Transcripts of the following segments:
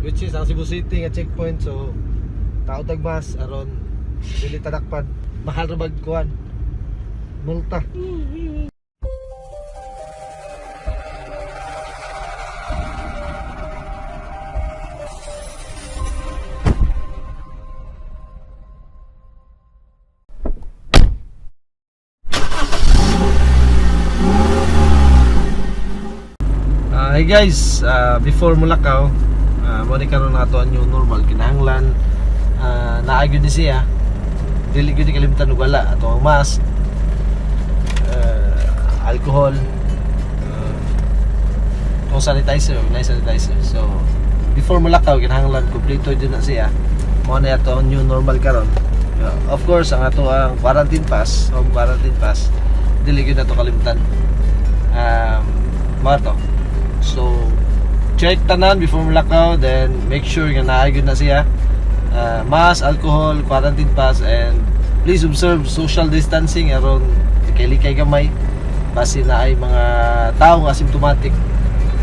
which is ang Cebu City nga checkpoint so tao tagmas aron dili tadakpan mahal ra bag kuan. Multa. Ah, hey guys, ah, before Mulakaw, uh, mo ni karon na ato ang new normal kinahanglan uh, naagyo di siya. Dili gyud kalimutan og wala ato ang mask, uh, alcohol, uh, tong sanitizer, na sanitizer. So before Mulakaw kinahanglan kompleto din na siya. Mo na ato ang new normal karon. Uh, of course, ang ato ang quarantine pass, home quarantine pass, dili gyud nato kalimutan. Um, mo to. So, check tanan before mulakaw, then make sure nga naayod na siya. Uh, mask, alcohol, quarantine pass, and please observe social distancing aron likay-likay gamay. Basi na ay mga tao nga asymptomatic.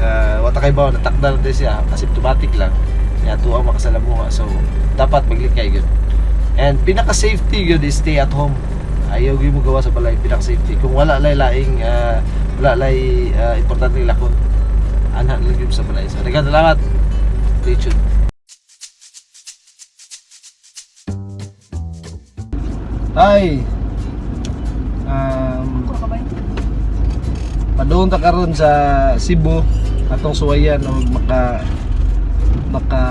Uh, wata kay ba natakdar din siya, asymptomatic lang. Kaya tuwa makasalamuha. So, dapat maglikay gyud. And pinaka-safety gyud is stay at home. Ayaw gyud mo gawa sa balay pinaka-safety. Kung wala lay laing uh, wala lay uh, importante lakon anak lagi sa balay. So, daghang salamat. Stay tuned. Tay. Um, padung ta karon sa Cebu atong suwayan o maka maka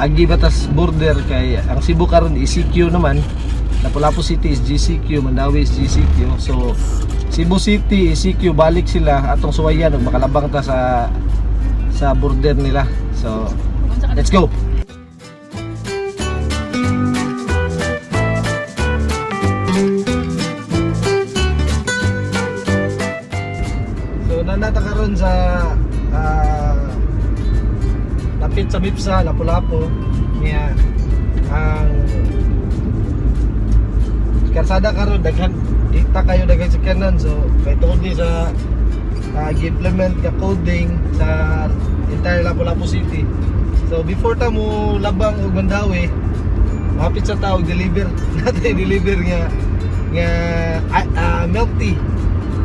agi batas border kay ang Cebu karon ECQ naman Lapu-Lapu City is GCQ, Mandawi is GCQ. So Cebu City, ECQ balik sila atong suwayan ug makalabang ta sa sa border nila. So let's go. So nanata karon sa ah, lapit sa Mipsa, Lapu-Lapu. Niya ang karsada karon daghan dita kayo daghan sa kanan so kay tuod ni sa uh, implement ka coding sa entire Lapu-Lapu City. So before ta mo labang og Mandawi, mapit sa tao deliver. Natin deliver nga nga ah, ah, milk tea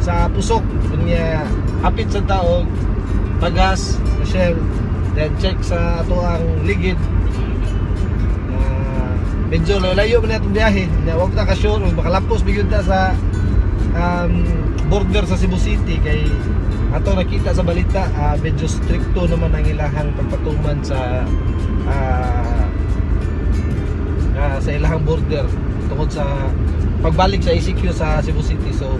sa pusok. Nga hapit sa tao pagas sa shell. Then check sa ato ang ligid. Ah, medyo layo man itong biyahe. Na wag ta ka sure ug makalampos bigod ta sa um, border sa Cebu City. Kay ato nakita sa balita ah, medyo stricto naman ang ilahang pagpatuman sa ah, ah, sa ilahang border tungkol sa pagbalik sa ECQ sa Cebu City. So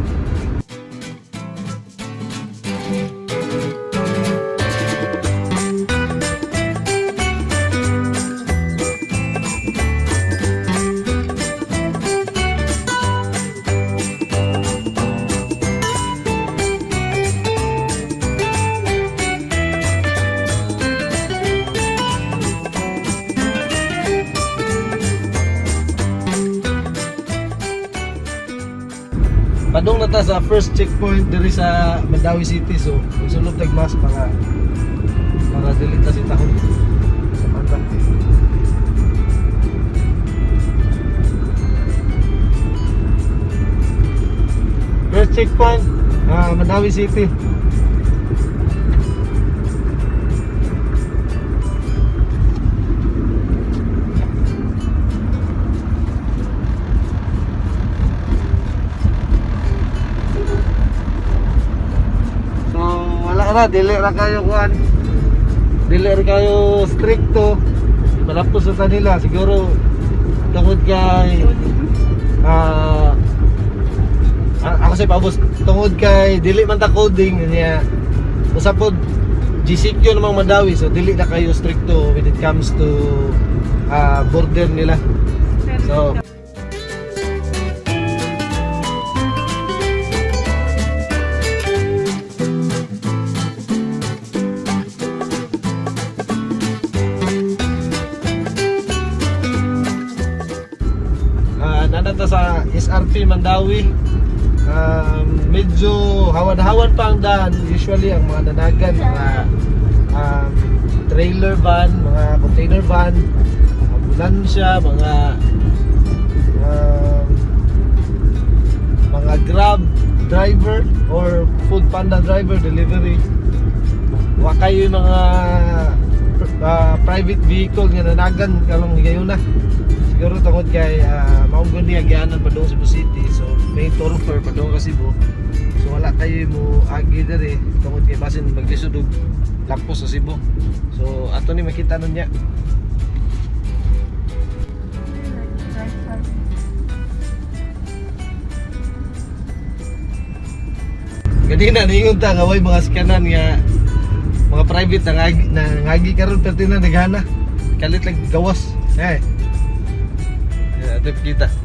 ta sa first checkpoint diri sa Mandawi City so sulod tag mas para para dili ta si tahon sa panta. First checkpoint ah Mandawi City. Na, dili ra kayo kuan. Dili ra kayo stricto. Malapos sa nila siguro tungod kay ah ah, ako sa paubos tungod kay dili man ta coding niya usapod GCQ namang madawi so dili na kayo stricto when it comes to ah, border nila. So Nanata sa SRP Mandawi. Um, medyo hawan-hawan pa ang daan. Usually ang mga danagan mga um, trailer van, mga container van, ambulansya, mga um, mga grab driver or food panda driver delivery wa kayo mga ah, private vehicle nga nanagan kalong gayon na siguro tungod kay uh, maong gundi agyanan pa doon Cebu City so may thoroughfare pa doon sa Cebu so wala kayo mo agi dere tungod kay basin maglisod og lampos sa Cebu so ato ni makita nun niya Ganina ningon ta nga mga skanan nga mga private na ngagi, na ngagi karon pero na naghana. Kalit lang gawas. Eh. Kita.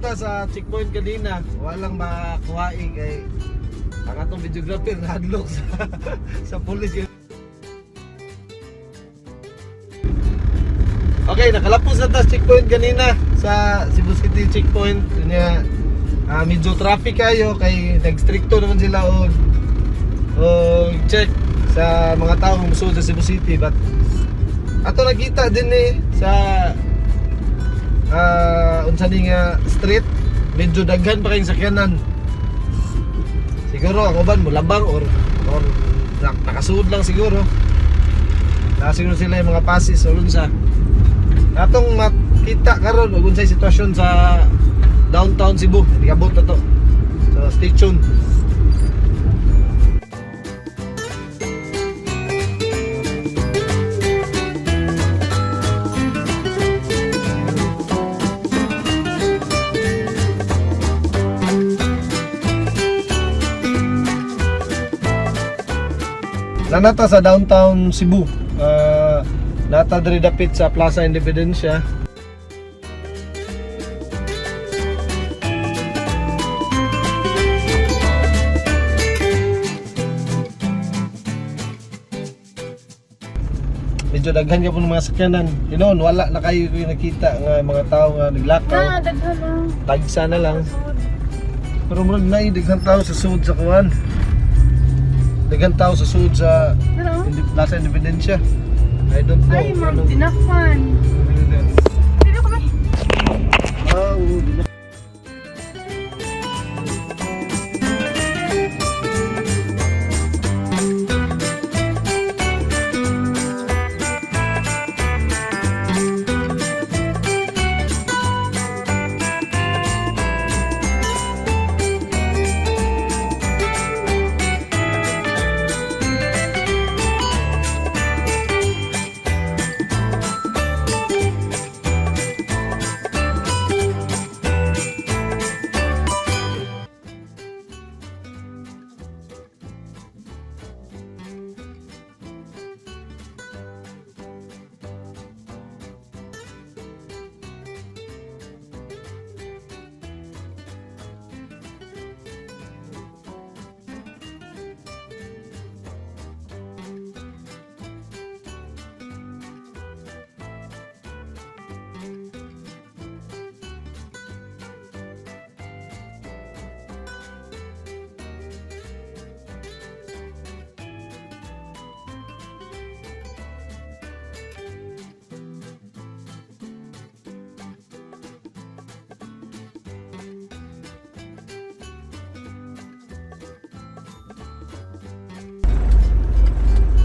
Ta sa checkpoint kanina. Walang makuhain kay ang atong videographer nahadlok sa sa police. Okay, nakalapos na ta checkpoint kanina sa Cebu City checkpoint. Kanya ah, medyo traffic kayo kay nagstricto naman sila og og check sa mga tao musuod sa Cebu City but ato nakita din eh sa ah unsa ni nga street medyo daghan pa kayong sakyanan. Siguro ang uban mo labang or or nak- nakasuod lang siguro. Na siguro sila yung mga pasis o unsa. Atong makita karon ug unsay sitwasyon sa downtown Cebu nigabot na to. So stay tuned Nanata sa downtown Cebu. Uh, nata diri dapit sa Plaza Independencia. Medyo daghan ka po ng mga sakyanan. Hinon, wala na kayo yung nakita nga mga tao nga naglakaw. Na, daghan lang. Tagsa na lang. Pero murag na daghan tao sa sud sa kuan. Daghan tao sa sud sa Pero, Indi- Independencia. I don't know. ay, ma'am, Anong- dinafan.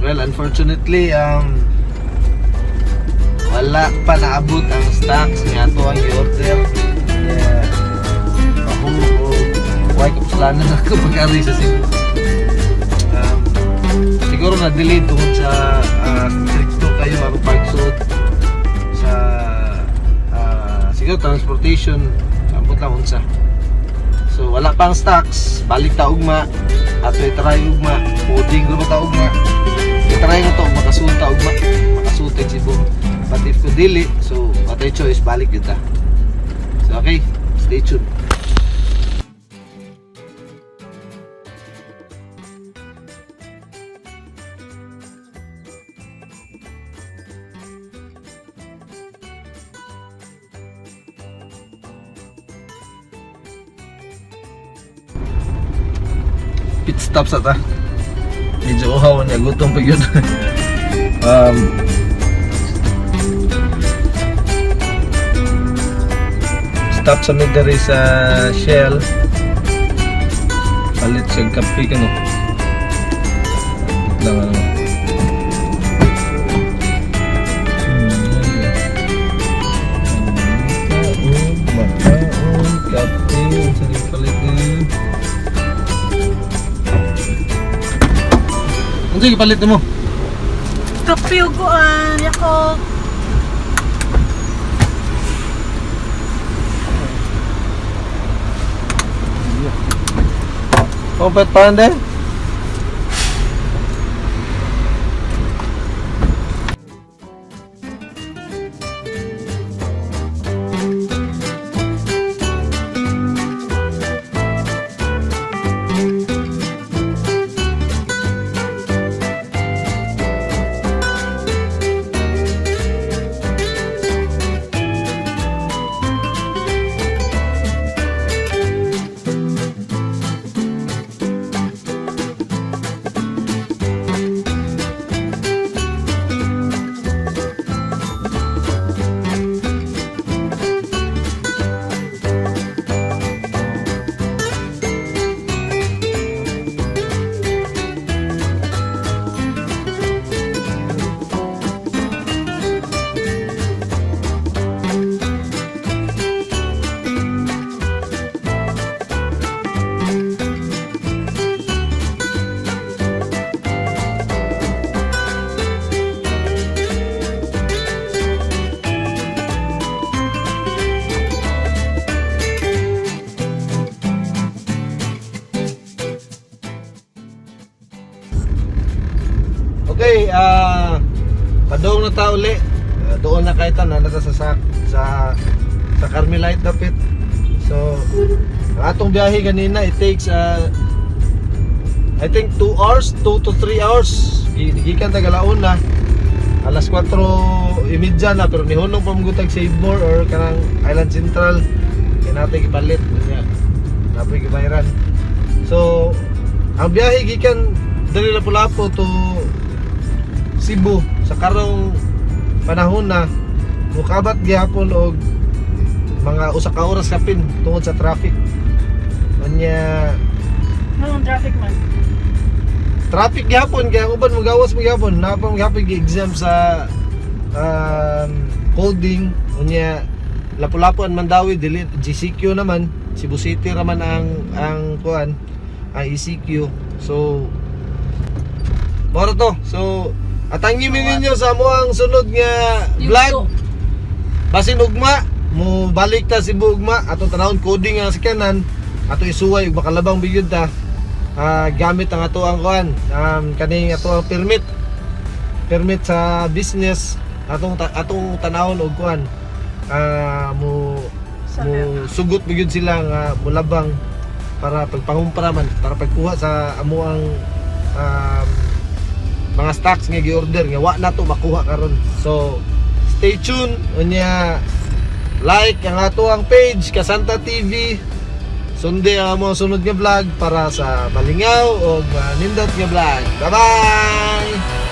Well, unfortunately, um, wala pa naabot ang stocks nga ato ang i-order. Yeah. Ako, why ko kasalanan ako pag-ari sa Cebu. Um, siguro na-delay tungkol sa uh, stricto kayo ako pagsuot sa ah, siguro transportation ambot lang unsa so wala pang stocks balik ta ugma ato i-try ugma coding ro ta ugma i-try na to makasuot ta ugma makasuot ang Cebu but if ko dili so patay choice balik yun so okay stay tuned. Pit stop sa ta medyo uhaw niya gutom pa yun. Um, stop sa mid diri sa Shell. Palit siya kape ka no lang ano Ano yung palit mo? Kape uguan. Yako. Kompet pa hindi? Okay, ah padong na ta uli. Ah, doon na tan na sa sa sa sa Carmelite dapit. So, ang atong biyahe kanina it takes uh, I think 2 hours, 2 to 3 hours. Gi- Gikan ta galaon na. Alas 4:30 na pero nihunong pa mugutag Save or kanang Island Central. Kaya natin ipalit niya. Napoy gibayaran. So, ang biyahe gikan dali Lapu-Lapu to Cebu sa karong panahon na mukabat gyapon og mga usa ka oras kapin tungod sa traffic. Kanya Anong traffic man? traffic gyapon kaya uban mo gawas mo gyapon napang gyapon gi-exam sa um, coding unya Lapu-Lapu ang Mandawi dili GCQ naman Cebu City raman ang ang kuan ang ECQ so Moro to. So, atangin ninyo sa mo ang sunod nga vlog. Basin ugma, mo balik ta si ugma ato tanawon coding ang sikanan ato isuway ug makalabang bigod ta. Ah, gamit ang ato ang kuan, um, kaning ato ang permit. Permit sa business atong atong tanawon og kuan. Ah, mo mo sugot bigod sila nga mulabang para pagpangumpra man para pagkuha sa amo ang um, mga stocks nga gi-order nga wa na to makuha karon. So stay tuned unya like ang ato ang page Kasanta TV. Sunday ang mga sunod nga vlog para sa malingaw o manindot nga vlog. Bye-bye!